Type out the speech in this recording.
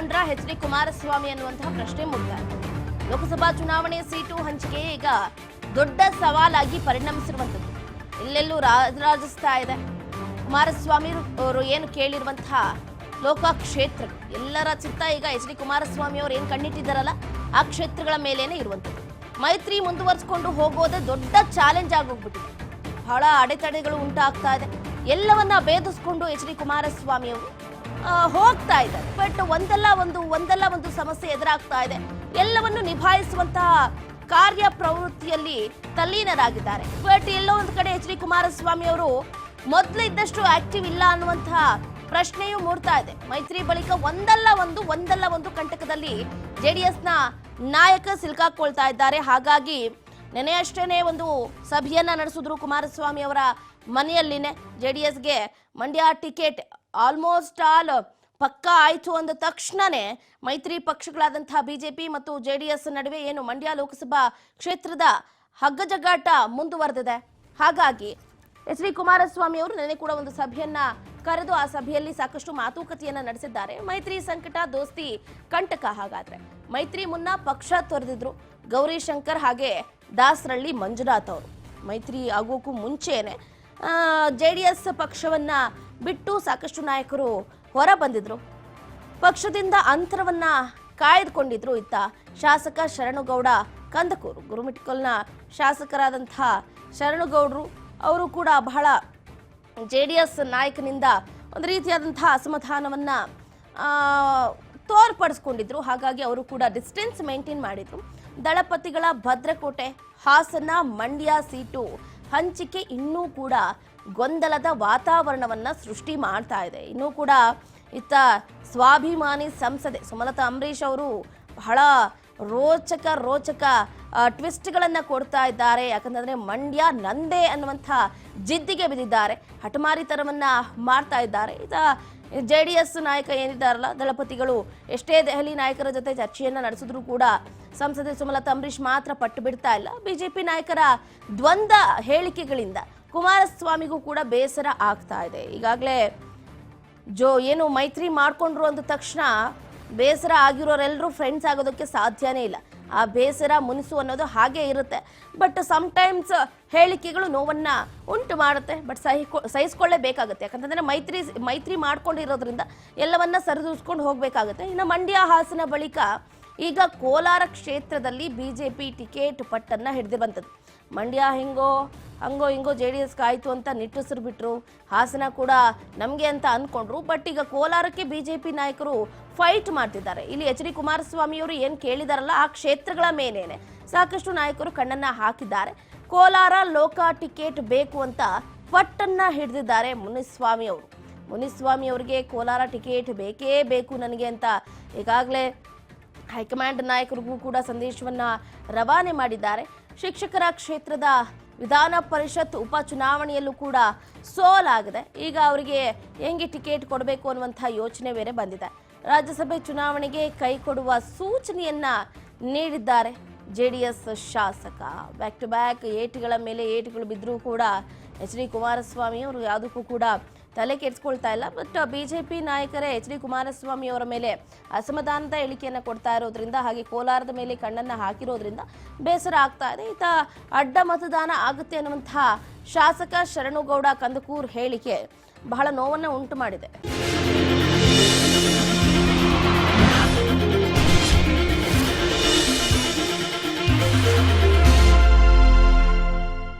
H D Kumaraswamy ಅನ್ನುವಂತಹ ಪ್ರಶ್ನೆ ಮೂಡ್ತಾ ಲೋಕಸಭಾ ಚುನಾವಣೆ ಸೀಟು ಹಂಚಿಕೆ ಈಗ ದೊಡ್ಡ ಸವಾಲಾಗಿ ಪರಿಣಮಿಸಿರುವಂಥದ್ದು. ಎಲ್ಲೆಲ್ಲೂ ರಾಜರಾಜಿಸ್ತಾ ಇದೆ. ಕುಮಾರಸ್ವಾಮಿ ಅವರು ಏನು ಕೇಳಿರುವಂತಹ ಲೋಕ ಕ್ಷೇತ್ರ ಎಲ್ಲರ ಚಿತ್ತ ಈಗ ಎಚ್ ಡಿ ಕುಮಾರಸ್ವಾಮಿ ಅವರು ಏನು ಕಣ್ಣಿಟ್ಟಿದ್ದಾರಲ್ಲ, ಆ ಕ್ಷೇತ್ರಗಳ ಮೇಲೇನೆ ಇರುವಂಥದ್ದು. ಮೈತ್ರಿ ಮುಂದುವರಿಸಿಕೊಂಡು ಹೋಗೋದೇ ದೊಡ್ಡ ಚಾಲೆಂಜ್ ಆಗೋಗ್ಬಿಟ್ಟಿದೆ. ಬಹಳ ಅಡೆತಡೆಗಳು ಉಂಟಾಗ್ತಾ ಇದೆ. ಎಲ್ಲವನ್ನ ಭೇದಿಸ್ಕೊಂಡು ಎಚ್ ಡಿ ಕುಮಾರಸ್ವಾಮಿ ಅವರು ಹೋಗ್ತಾ ಇದೆ. ಬಟ್ ಒಂದಲ್ಲ ಒಂದು ಒಂದಲ್ಲ ಒಂದು ಸಮಸ್ಯೆ ಎದುರಾಗ್ತಾ ಇದೆ. ಎಲ್ಲವನ್ನು ನಿಭಾಯಿಸುವಂತಹ ಕಾರ್ಯ ಪ್ರವೃತ್ತಿಯಲ್ಲಿ ತಲ್ಲೀನರಾಗಿದ್ದಾರೆ. ಬಟ್ ಎಲ್ಲೋ ಒಂದು ಕಡೆ ಎಚ್ ಡಿ ಕುಮಾರಸ್ವಾಮಿ ಅವರು ಮೊದಲು ಇದ್ದಷ್ಟು ಆಕ್ಟಿವ್ ಇಲ್ಲ ಅನ್ನುವಂತಹ ಪ್ರಶ್ನೆಯೂ ಮೂಡ್ತಾ ಇದೆ. ಮೈತ್ರಿ ಬಳಿಕ ಒಂದಲ್ಲ ಒಂದು ಒಂದಲ್ಲ ಒಂದು ಕಂಟಕದಲ್ಲಿ ಜೆಡಿಎಸ್ನ ನಾಯಕ ಸಿಲ್ಕಾಕೊಳ್ತಾ ಇದ್ದಾರೆ. ಹಾಗಾಗಿ ನೆನೆಯಷ್ಟೇನೆ ಒಂದು ಸಭೆಯನ್ನ ನಡೆಸಿದ್ರು ಕುಮಾರಸ್ವಾಮಿ ಅವರ ಮನೆಯಲ್ಲಿನೇ. ಎಸ್ಗೆ ಮಂಡ್ಯ ಟಿಕೆಟ್ ಆಲ್ಮೋಸ್ಟ್ ಆಲ್ ಪಕ್ಕ ಆಯ್ತು ಅಂದ ತಕ್ಷಣನೇ ಮೈತ್ರಿ ಪಕ್ಷಗಳಾದಂತಹ ಬಿಜೆಪಿ ಮತ್ತು ಜೆಡಿಎಸ್ ನಡುವೆ ಏನು ಮಂಡ್ಯ ಲೋಕಸಭಾ ಕ್ಷೇತ್ರದ ಹಗ್ಗಜಗ್ಗಾಟ ಮುಂದುವರೆದಿದೆ. ಹಾಗಾಗಿ ಎಚ್ ಡಿ ಕುಮಾರಸ್ವಾಮಿ ಅವರು ನಿನ್ನೆ ಕೂಡ ಒಂದು ಸಭೆಯನ್ನ ಕರೆದು ಆ ಸಭೆಯಲ್ಲಿ ಸಾಕಷ್ಟು ಮಾತುಕತೆಯನ್ನ ನಡೆಸಿದ್ದಾರೆ. ಮೈತ್ರಿ ಸಂಕಟ, ದೋಸ್ತಿ, ಕಂಟಕ ಹಾಗಾದ್ರೆ. ಮೈತ್ರಿ ಮುನ್ನ ಪಕ್ಷ ತೊರೆದಿದ್ರು. ಗೌರಿ ಶಂಕರ್ ಹಾಗೆ ದಾಸರಳ್ಳಿ, ಮಂಜುನಾಥ್ ಅವರು. ಮೈತ್ರಿ ಆಗೋಕ್ಕೂ ಮುಂಚೆನೆ ಜೆ ಡಿ ಎಸ್ ಪಕ್ಷವನ್ನ ಬಿಟ್ಟು ಸಾಕಷ್ಟು ನಾಯಕರು ಹೊರ ಬಂದಿದ್ರು. ಪಕ್ಷದಿಂದ ಅಂತರವನ್ನ ಕಾಯ್ದುಕೊಂಡಿದ್ರು ಇತ್ತ ಶಾಸಕ ಶರಣುಗೌಡ ಕಂದಕೂರು. ಗುರುಮಿಟ್ಕಲ್ನ ಶಾಸಕರಾದಂಥ ಶರಣುಗೌಡರು, ಅವರು ಕೂಡ ಬಹಳ ಜೆ ಡಿ ಎಸ್ ನಾಯಕನಿಂದ ಒಂದು ರೀತಿಯಾದಂಥ ಅಸಮಾಧಾನವನ್ನು ತೋರ್ಪಡಿಸ್ಕೊಂಡಿದ್ರು. ಹಾಗಾಗಿ ಅವರು ಕೂಡ ಡಿಸ್ಟೆನ್ಸ್ ಮೇಂಟೈನ್ ಮಾಡಿದ್ರು. ದಳಪತಿಗಳ ಭದ್ರಕೋಟೆ, ಹಾಸನ ಮಂಡ್ಯ ಸೀಟು ಹಂಚಿಕೆ ಇನ್ನೂ ಕೂಡ ಗೊಂದಲದ ವಾತಾವರಣವನ್ನು ಸೃಷ್ಟಿ ಮಾಡ್ತಾ ಇದೆ. ಇನ್ನೂ ಕೂಡ ಇತ್ತ ಸ್ವಾಭಿಮಾನಿ ಸಂಸದೆ ಸುಮಲತಾ ಅಂಬರೀಷ್ ಅವರು ಬಹಳ ರೋಚಕ ರೋಚಕ ಟ್ವಿಸ್ಟ್ಗಳನ್ನು ಕೊಡ್ತಾ ಇದ್ದಾರೆ. ಯಾಕಂತಂದರೆ ಮಂಡ್ಯ ನಂದೇ ಅನ್ನುವಂಥ ಜಿದ್ದಿಗೆ ಬಿದ್ದಿದ್ದಾರೆ. ಹಠಮಾರಿತನವನ್ನು ಮಾಡ್ತಾ ಇದ್ದಾರೆ. ಇತ ಜೆ ಡಿ ಎಸ್ ನಾಯಕ ಏನಿದ್ದಾರಲ್ಲ, ದಳಪತಿಗಳು ಎಷ್ಟೇ ದೆಹಲಿ ನಾಯಕರ ಜೊತೆ ಚರ್ಚೆಯನ್ನು ನಡೆಸಿದ್ರು ಕೂಡ ಸಂಸದೆ ಸುಮಲತಾ ಅಂಬರೀಷ್ ಮಾತ್ರ ಪಟ್ಟು ಬಿಡ್ತಾ ಇಲ್ಲ. ಬಿಜೆಪಿ ನಾಯಕರ ದ್ವಂದ್ವ ಹೇಳಿಕೆಗಳಿಂದ ಕುಮಾರಸ್ವಾಮಿಗೂ ಕೂಡ ಬೇಸರ ಆಗ್ತಾ ಇದೆ. ಈಗಾಗಲೇ ಜೋ ಏನು ಮೈತ್ರಿ ಮಾಡಿಕೊಂಡ್ರು ಅಂದ ತಕ್ಷಣ ಬೇಸರ ಆಗಿರೋರೆಲ್ಲರೂ ಫ್ರೆಂಡ್ಸ್ ಆಗೋದಕ್ಕೆ ಸಾಧ್ಯನೇ ಇಲ್ಲ. ಆ ಬೇಸರ ಮುನಿಸು ಅನ್ನೋದು ಹಾಗೆ ಇರುತ್ತೆ. ಬಟ್ ಟೈಮ್ಸ್ ಹೇಳಿಕೆಗಳು ನೋವನ್ನು ಉಂಟು ಮಾಡುತ್ತೆ. ಬಟ್ ಸಹಿ ಸಹಿಸ್ಕೊಳ್ಳೇಬೇಕಾಗುತ್ತೆ. ಯಾಕಂತಂದರೆ ಮೈತ್ರಿ ಮೈತ್ರಿ ಮಾಡ್ಕೊಂಡಿರೋದ್ರಿಂದ ಎಲ್ಲವನ್ನ ಸರಿದೂಸ್ಕೊಂಡು ಹೋಗಬೇಕಾಗುತ್ತೆ. ಇನ್ನು ಮಂಡ್ಯ ಹಾಸನ ಬಳಿಕ ಈಗ ಕೋಲಾರ ಕ್ಷೇತ್ರದಲ್ಲಿ ಬಿಜೆಪಿ ಟಿಕೆಟ್ ಪಟ್ಟನ್ನ ಹಿಡಿದಿರುವಂಥದ್ದು ಮಂಡ್ಯ ಹಿಂಗೋ, ಹಂಗೋ ಹಿಂಗೋ ಜೆ ಡಿ ಎಸ್ಗೆ ಆಯಿತು ಅಂತ ನಿಟ್ಟುಸಿರು ಬಿಟ್ರು. ಹಾಸನ ಕೂಡ ನಮಗೆ ಅಂತ ಅಂದ್ಕೊಂಡ್ರು ಬಟ್ ಈಗ ಕೋಲಾರಕ್ಕೆ ಬಿಜೆಪಿ ನಾಯಕರು ಫೈಟ್ ಮಾಡ್ತಿದ್ದಾರೆ. ಇಲ್ಲಿ ಎಚ್ ಡಿ ಕುಮಾರಸ್ವಾಮಿ ಅವರು ಏನು ಕೇಳಿದಾರಲ್ಲ, ಆ ಕ್ಷೇತ್ರಗಳ ಮೇಲೇನೆ ಸಾಕಷ್ಟು ನಾಯಕರು ಕಣ್ಣನ್ನ ಹಾಕಿದ್ದಾರೆ. ಕೋಲಾರ ಲೋಕ ಟಿಕೆಟ್ ಬೇಕು ಅಂತ ಪಟ್ಟನ್ನ ಹಿಡಿದಿದ್ದಾರೆ ಮುನಿಸ್ವಾಮಿ ಅವರು. ಮುನಿಸ್ವಾಮಿ ಅವರಿಗೆ ಕೋಲಾರ ಟಿಕೆಟ್ ಬೇಕೇ ಬೇಕು ನನಗೆ ಅಂತ ಈಗಾಗಲೇ ಹೈಕಮಾಂಡ್ ನಾಯಕರಿಗೂ ಕೂಡ ಸಂದೇಶವನ್ನ ರವಾನೆ ಮಾಡಿದ್ದಾರೆ. ಶಿಕ್ಷಕರ ಕ್ಷೇತ್ರದ ವಿಧಾನ ಪರಿಷತ್ ಉಪಚುನಾವಣೆಯಲ್ಲೂ ಕೂಡ ಸೋಲಾಗಿದೆ. ಈಗ ಅವರಿಗೆ ಹೆಂಗೆ ಟಿಕೆಟ್ ಕೊಡಬೇಕು ಅನ್ನುವಂಥ ಯೋಚನೆ ಬೇರೆ ಬಂದಿದೆ. ರಾಜ್ಯಸಭೆ ಚುನಾವಣೆಗೆ ಕೈ ಕೊಡುವ ಸೂಚನೆಯನ್ನ ನೀಡಿದ್ದಾರೆ ಜೆ ಡಿ ಎಸ್ ಶಾಸಕ. ಬ್ಯಾಕ್ ಟು ಬ್ಯಾಕ್ ಏಟುಗಳ ಮೇಲೆ ಏಟುಗಳು ಬಿದ್ದರೂ ಕೂಡ ಎಚ್ ಡಿ ಕುಮಾರಸ್ವಾಮಿ ಅವರು ಯಾವುದಕ್ಕೂ ಕೂಡ ತಲೆ ಕೆಡಿಸ್ಕೊಳ್ತಾ ಇಲ್ಲ. ಬಟ್ ಬಿಜೆಪಿ ನಾಯಕರೇ ಎಚ್ ಡಿ ಕುಮಾರಸ್ವಾಮಿ ಅವರ ಮೇಲೆ ಅಸಮಾಧಾನದ ಹೇಳಿಕೆಯನ್ನು ಕೊಡ್ತಾ ಇರೋದ್ರಿಂದ ಹಾಗೆ ಕೋಲಾರದ ಮೇಲೆ ಕಣ್ಣನ್ನ ಹಾಕಿರೋದ್ರಿಂದ ಬೇಸರ ಆಗ್ತಾ ಇದೆ. ಈತ ಅಡ್ಡ ಮತದಾನ ಆಗುತ್ತೆ ಅನ್ನುವಂತಹ ಶಾಸಕ ಶರಣುಗೌಡ ಕಂದಕೂರ್ ಹೇಳಿಕೆ ಬಹಳ ನೋವನ್ನ ಉಂಟು ಮಾಡಿದೆ.